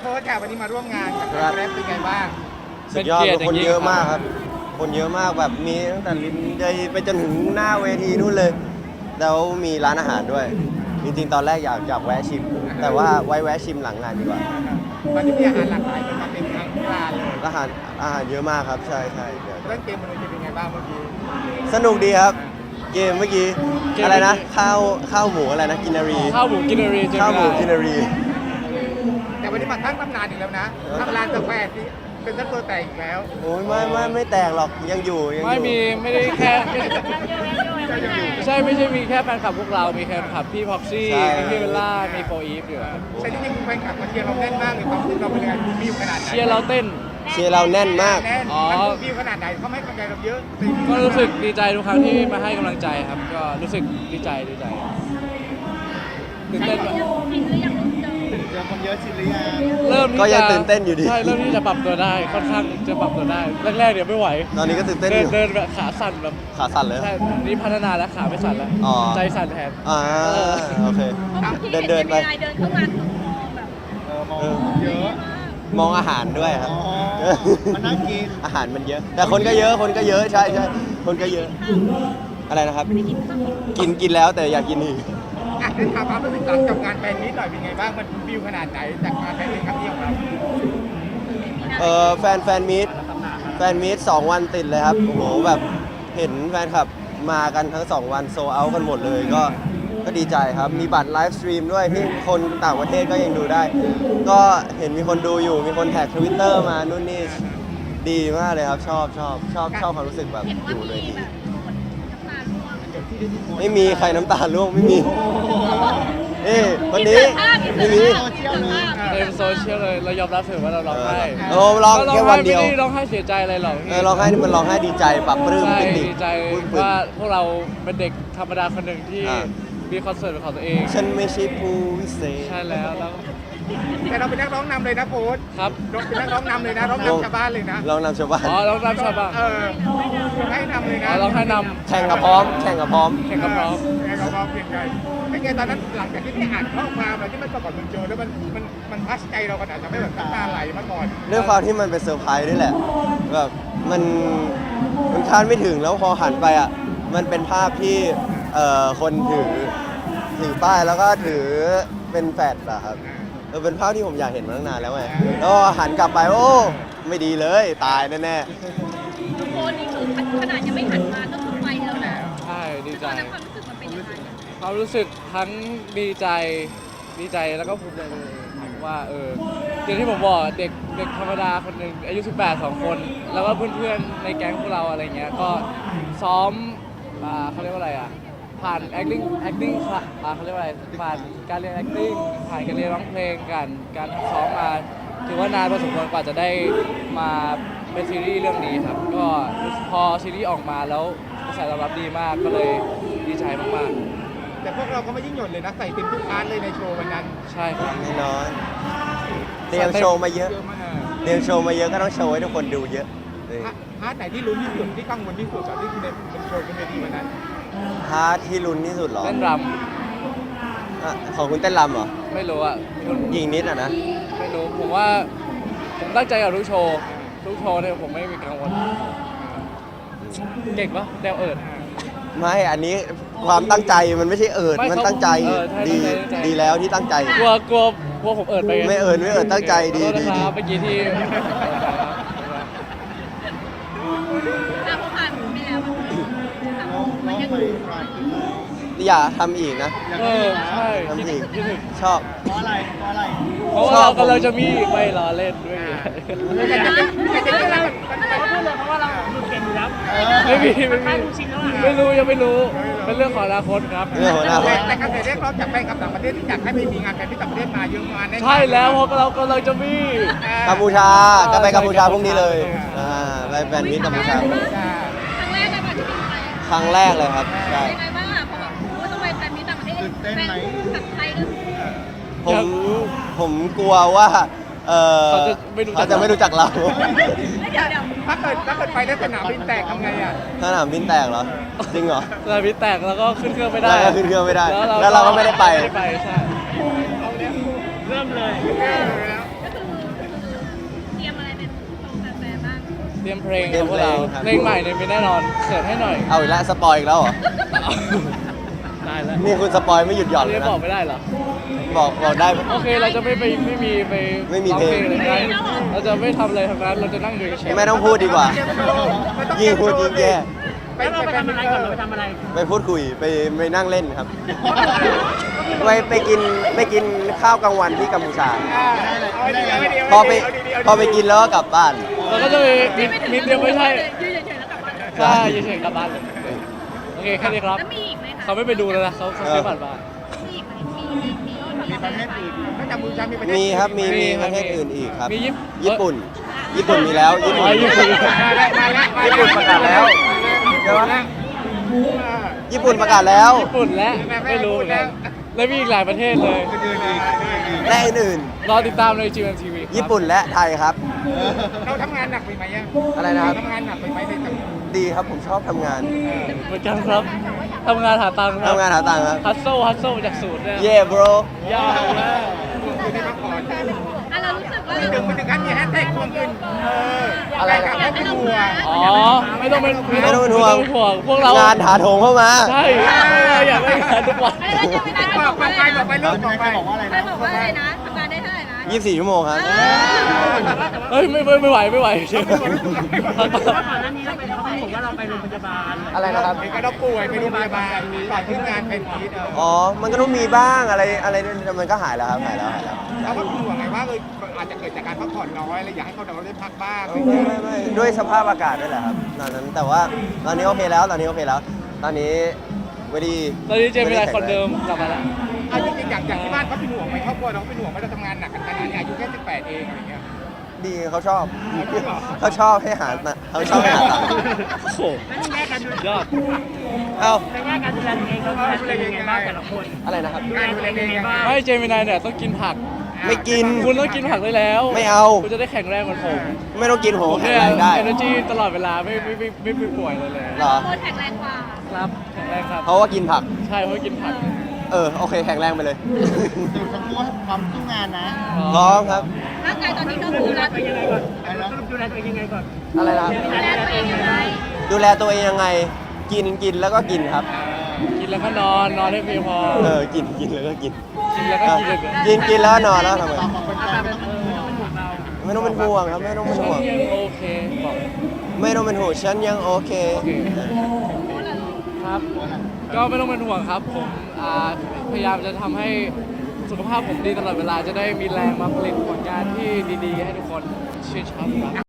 โพสต์ค่ะวันนี้มาร่วมงานกับครับแกร็บเป็นไงบ้างสุดยอดเป็นเกียรติคนอย่างยิ่งเยอะครับมากครับ คนเยอะมากแบบมีตั้งแต่ริมใยไปจนถึงหน้าเวทีนู่นเลย แล้วมีร้านอาหารด้วย จริงๆ ตอนแรกอยากอยากแวะชิม แต่ว่าไว้แวะชิมหลังงานดีกว่าวันนี้มีอาหารหลากหลายมาเป็นทั้งร้านเลยอาหารอาหารเยอะมากครับ ใช่ใช่เดี๋ยวเรื่องเกมมันเป็นยังไงบ้างเมื่อกี้สนุกดีครับ เกมเมื่อกี้ เกมอะไรนะข้าวข้าวหมูอะไรนะกินนารี ข้าวหมูกินนารีเจข้าวหมูมิกินนานารีแต่วันนี้ มาทั้งตำนานอีกแล้วนะทำร้านกาแฟที่เป็นต้นตัวแตกอีกแล้วโอ้ยไม่ไม่ไม่แตกหรอกยังอยู่ยังอยู่ไม่มีไม่ได้แค่ไม่ใช่ไม่ใช่มีแค่แฟนคลับพวกเรา มีแฟนคลับพี่พ็อกซี่ใช่มีพี่เบลล่า มีโฟอีฟอยู่ครับแต่ที่จริงๆแฟนคลับมาเชียร์เราแน่นมากเลยความที่เราเป็นยังไงมีอยู่ขนาดไหนเชียร์เราเต้น เชียร์เราแน่นมาก แน่นอ๋อมันมีอยู่ขนาดไหนเขาให้กำลังใจเราเยอะก็รู้สึกดีใจทุกครั้งที่มาให้กำลังใจครับ ก็รู้สึกดีใจดีใจตื่นเต้นไหมเจอคนเยอะชินหรือยังเริ่มที่ก็ยังจะตื่นเต้นอยู่ดี ใช่เริ่มที่จะปรับตัวได้ค่อนข้างจะปรับตัวได้แรกๆเดี๋ยวไม่ไหวตอนนี้ก็ตื่นเต้นอเดินยู่เดินแบบขาสั่นแบบขาสั่นเลย ใช่นี่พัฒนาแล้วขาไม่สั่นแล้วอ๋อ ใจสั่นแทน อ่าโอเค เดินเดินไป เดินเข้ามาคือมองแบบเออมองเยอะมองอาหารด้วยครับ อ๋อมานั่งกินอาหารมันเยอะ แต่คนก็เยอะคนก็เยอะใช่ใช่คนก็เยอะ อะไรนะครับ กินกินแล้วแต่อยากกินอีก อะเดี๋ยวถามความรู้สึกหลังจากงานแฟนนี้หน่อยเป็นไงบ้างมันฟิลขนาดไหนจากงานแฟนนี้ครั้งเดียวของเราเออแฟนแฟนมีตแฟนมีตสองวันติดเลยครับโอ้โหแบบเห็นแฟนคลับมากันทั้งสองวันโซเอากันหมดเลยก็ก็ดีใจครับ มีบัตรไลฟ์สตรีมด้วยที่คนต่างประเทศก็ยังดูได้ ก็เห็นมีคนดูอยู่ มีคนแท็กทวิตเตอร์มานู่นนี่ ดีมากเลยครับ ชอบชอบชอบชอบความรู้สึกแบบเห็นอว่ายู่เลยมีดี ไม่มีใครน้ำตาร่วงไม่มีนี่วันนี้ไม่มีเต็มโซเชียลเลยเรายอมรับเถอะว่าเราร้องไห้เออร้องแค่วันเดียว ไม่ได้ร้องไห้เสียใจอะไรหรอกเออร้องไห้นี่มันร้องไห้ดีใจปรับปลื้มใช่ปิติดีใจปลื้มปลื้มว่าพวกเราเป็นเด็กธรรมดาคนหนึ่งที่อ่ามีคอนเสิร์ตเป็นของตัวเอง ฉันไม่ใช่ผู้วิเศษ ใช่แล้วแล้ว แต่เราเป็นนักร้องนำเลยนะโพสต์ครับเราเป็นนักร้องนำเลยนะร้องนำชาวบ้านเลยนะลองนำชาวบ้านอ๋อร้องนำชาวบ้านเออให้นำเลยอ๋นะอร้องให้นแข่งกับพร้อม แข่งกับพร้อมำแข่งกับพร้อมแข่งกับพร้อมเพียงใจเป็นไงตอนนั้นหลังจากที่พี่อ่านข้อความอะไรที่มันประกอบเป็นโจแล้วมันมันมันพัชใจเราขนาดทำให้แบบน้ำตาไหลมาก่อนด้วยความที่มันเป็นเซอร์ไพรส์ด้วยแหละแบบมันมันคาดไม่ถึงแล้วพอหันไปอะมันเป็นภาพที่เอ่อคนถือถือป้ายแล้วก็ถือเป็นแฟดอะครับ เออเป็นภาพที่ผมอยากเห็นมาตั้งนานแล้วไงแล้วพอหันกลับไปโอ้ ไม่ดีเลยตายแน่ทุกคนนี่คือขนาดยังไม่หันมาก็คือไปแล้วนะใช่ดีตใจอนนั้นความรู้สึกมันเป็นยังไงความรู้สึกทั้งดีใจดีใจแล้วก็ภูมิใจในตัวเองครับว่าเอออย่างที่ผมบอกเด็กเด็กธรรมดาคนหนึ่งอายุ 18 2 คน แล้วก็เพื่อนๆในแก๊งพวกเราอะไรเงี้ยก็ซ้อมอ่าเขาเรียกว่าอะไรอะ ผ่าน acting acting ค่ะอ่าเขาเรียกว่าอะไรผ่านการเรียน acting ผ่านการเรียนร้องเพลงกันการซ้อมมาถือว่านานพอสมควรกว่าจะได้มาเป็นซีรีส์เรื่องนี้ครับ ก็พอซีรีส์ออกมาแล้วกระแสตอบรับดีมากก็เลยดีใจมากๆแต่พวกเราก็ไม่ยิ่งหย่อนเลยนะใส่เต็มทุกพาร์ทเลยในโชว์วันนั้นใช่ครับๆแน่นอนเตรียมโชว์มาเยอะเยอะมากเตรียมโชว์มาเยอะก็ต้องโชว์ให้ทุกคนดูเยอะนี่พาร์ทไหนที่ลุ้นที่สุดที่กังวลที่สุดกับที่คุณเป็นโชว์บนเวทีวันนั้น พาร์ทที่ลุ้นที่สุดเหรอเต้นรอะของคุณเต้นรำเหรอำไม่รู้อะคุณยิงนิดอะนะ ไม่รู้ผมว่าผมตั้งใจกับทุกโชว์ทุกโชว์เนี่ยผมไม่มีกังวลเก่งปะแดวเอิด ไม่อันนี้ความตั้งใจมันไม่ใช่เอิดไม่มันตั้งใจเออใช่ดีตั้งใจ ดีแล้วที่ตั้งใจ กลัวกลัวกลัวผมเอิดไปงไม่เอิดไม่เอิดตั้งใจดีขอโทษดีนะครับดี เมื่อกี้ที่อะพอผ่านไปแล้วมัน ยังอย่าทำอีกนะเออ ใช่ทำอีก คิดถึงชอบ เพราะอะไรเพราะอะไรเพราะว่าเรากำลังจะมีไม่รอเล่นด้วยกันมันเขาพูดเลยเพราะว่าเราดูเก่งอยู่แล้วไม่มีไม่มีไม่รู้ยังไม่รู้ เป็นเรื่องของอนาคตครับ เรื่องของอนาคต แต่กระแสเรียกร้องจากแฟนคลับต่างประเทศที่อยากให้ไปมีงานแฟนที่ต่างประเทศมาเยอะมากแน่ใช่แล้วเพราะเรากำลังจะมี กัมพูชาก็ไปกัมพูชาพรุ่งนี้เลย อ่า ไปแฟนมิตรกัมพูชา ครั้งแรกเลยครับใช่ยังไงบ้างอะพอแบบรู้ว่าต้องไปแฟนมีต่างประเทศแฟนผัดไทยก็ผมผมกลัวว่าเออเขาจะไม่รู้จัก เขาจะไม่รู้จักเรา เดี๋ยวเดี๋ยวถ้าเกิดถ้าเกิดไปแล้วสนามบินแตกทำไงอะสนามบินแตกเหรอ จริงเหรอ สนามบินแตกแล้วก็ขึ้นเครื่องไม่ได้แล้วก็ขึ้นเครื่องไม่ได้แล้วเราก็ไม่ได้ไปไม่ได้ไปใช่ รียมเพลงเตรียมพวกเราเพลงครับ เพลงใหม่เนี่ยมีแน่นอนเสิร์ฟให้หน่อยเอาอีกแล้วสปอยอีกแล้วเหรอได้แล้วนี่คุณสปอยไม่หยุดหย่อนอันเลนี้ยนะ บอกไม่ได้เหรอ บอกบอกได้ไหมโอเคเราจะไม่ไปไม่มีไปไม่มีร้องเพลงเลยนะเราจะไม่ทำอะไรทั้งนั้นเราจะนั่งอยู่เฉยๆไม่ต้องพูดดีกว่ามันต้องยิ่งพูดยิ่งแย่ไปแล้วเราไปทำอะไรก่อนเราไปทำอะไร ไปพูดคุยไปไปนั่งเล่นครับ ไปไปกินไปกินข้าวกลางวันที่กัมพูชาเอาดีเอาดีพอไปพอไปกินแล้วก็กลับบ้าน เราก็จะมีมีมีเตรียมไว้ให้ยืนเฉยๆแล้วกลับบ้านใช่ยืนเฉยๆกลับบ้านเลยโอเคแค่นี้ครับ แล้วมีอีกไหมคะเขาไม่ไปดูแล้วนะเขาเขาไม่ผ่านมามีอีกไหมมีมีมีมีประเทศอื่นถ้าจำมือจำมีประเทศมีครับมีมีมีคปรับระเทศอื่นอีกครับ มีญี่ญี่ปุ่น ญี่ปุ่นมีแล้วญี่ปุ่นอ๋อญี่ปุ่นมาแล้วมาแล้วมาแล้วญี่ปุ่นประกาศแล้วเดี๋ยวนะญี่ปุ่นประกาศแล้ว ญี่ปุ่นและไม่รู้เหมือนกันแล้วมีอีกหลายประเทศเลย และอื่นรอติดตามในจีเอ็มทีวีๆญี่ปุ่นและไทยครับ เราทำงานหนักไปไหมอะอะไรนะครับ ทำงานหนักไปไหมในตำแหน่งดีครับผมชอบทำงานเหมือนกันครับทำงานหาตังค์ครัทำงานหาตังค์ครับ ฮัตโซ่ฮัตโซ่จากสูตรเนี่ยเย่ bro ยากมากคือได้พักผ่อนอะเรารู้สึกว่าที่ดึงไปถึงขั้นมีแฮชแท็กควงขึ้นเอออะไรนะไม่เป็นห่วงอ๋อไม่ต้องเป็นไม่ต้องเป็นห่วงไม่ต้องเป็นห่วงพวกเรางานถาโถมเข้ามาใช่อยากได้งานทุกวันอะไรนะจะไม่ได้บอกไปบอกไปเรื่องบอกไปบอกว่าอะไรใครบอกว่าอะไรนะทำงานได้เท่าไหร่นะ24ชั่วโมงครับเฮ้ยไม่ไม่ไม่ไหวไม่ไหวเพราะก่อนหน้านี้เราไปเขาบอกว่าเราไปโรงพยาบาลอะไรนะครับเห็นก็เราป่วยไปโรงพยาบาลก่อนที่งานเป็นพีทเอออ๋อมันก็ต้องมีบ้างอะไรอะไรแต่มันก็หายแล้วครับหายแล้วหายแล้วเราก็เป็นห่วงไงว่าเออ อาจจะเกิดจากการพักผ่อนน้อยอะไรอยากให้เขาเราได้พักบ้างไม่ไม่ไม่ด้วยสภาพอากาศด้วยแหละครับตอนนั้นแต่ว่าตอนนี้โอเคแล้วตอนนี้โอเคแล้ว ตอนนี้ไม่ดีตอนนี้เจมินายคนเดิมกลับมาแล้ว เอาจริงๆอย่างอย่างที่บ้านเขาเป็นห่วงไหมครอบครัวเราเป็นห่วงไหมเราทำงานหนักกันขนาดนี้อายุแค่18เองอะไรเงี้ย ดีเขาชอบ เขาชอบให้หาเขาชอบให้หาตังค์โอ้โหแล้วในแง่การดูยอด เอ้าในแง่การดูแลตัวเองเราดูแลตัวเองยังไงบ้างแต่ละคนอะไรนะครับดูแลตัวเองยังไงบ้าง ไม่เจมินายเนี่ยต้องกินผัก ไม่กิน คุณต้องกินผักได้แล้ว ไม่เอา คุณจะได้แข็งแรงเหมือนผมไม่ต้องกินโหผมแข็งเนี่ยแรงได้ เอเนอร์จีตลอดเวลาไม่ไม่ไม่ไม่ไม่ป่วยเลยเลยเหรอ โคตรแข็งแรงกว่าครับแข็งแรงครับเพราะว่ากินผัก ใช่เพราะกินผักเออ โอเคแข็งแรงไปเลยดูทั้งคู่ความสู้งานนะพร้อมครับ ร่างกายตอนนี้ก็คือดูแลเราตัวเองยังไงก่อนสรุปดูแลตัวเองยังไงก่อนอะไรนะครับดูแลตัวเองยังไงดูแลตัวเองยังไง กินกินแล้วก็กินครับ กินแล้วก็นอนนอนให้เพียงพอเออกินกินแล้วก็กินกินแล้วก็กินเลยกินกินแล้วก็นอนแล้วทำไงไม่ต้องเป็นห่วงเราไม่ต้องเป็นห่วงครับไม่ต้องเป็นฉัห่วงนยังโอเคบอกไม่ต้องเป็นห่วงฉันยังโอเค โอเคครับ ก็ไม่ต้องเป็นห่วงครับผมอ่าพยายามจะทำให้สุขภาพผมดีตลอดเวลาจะได้มีแรงมาผลิตผลงานที่ดีๆ ให้ทุกคนชื่นชอบครับ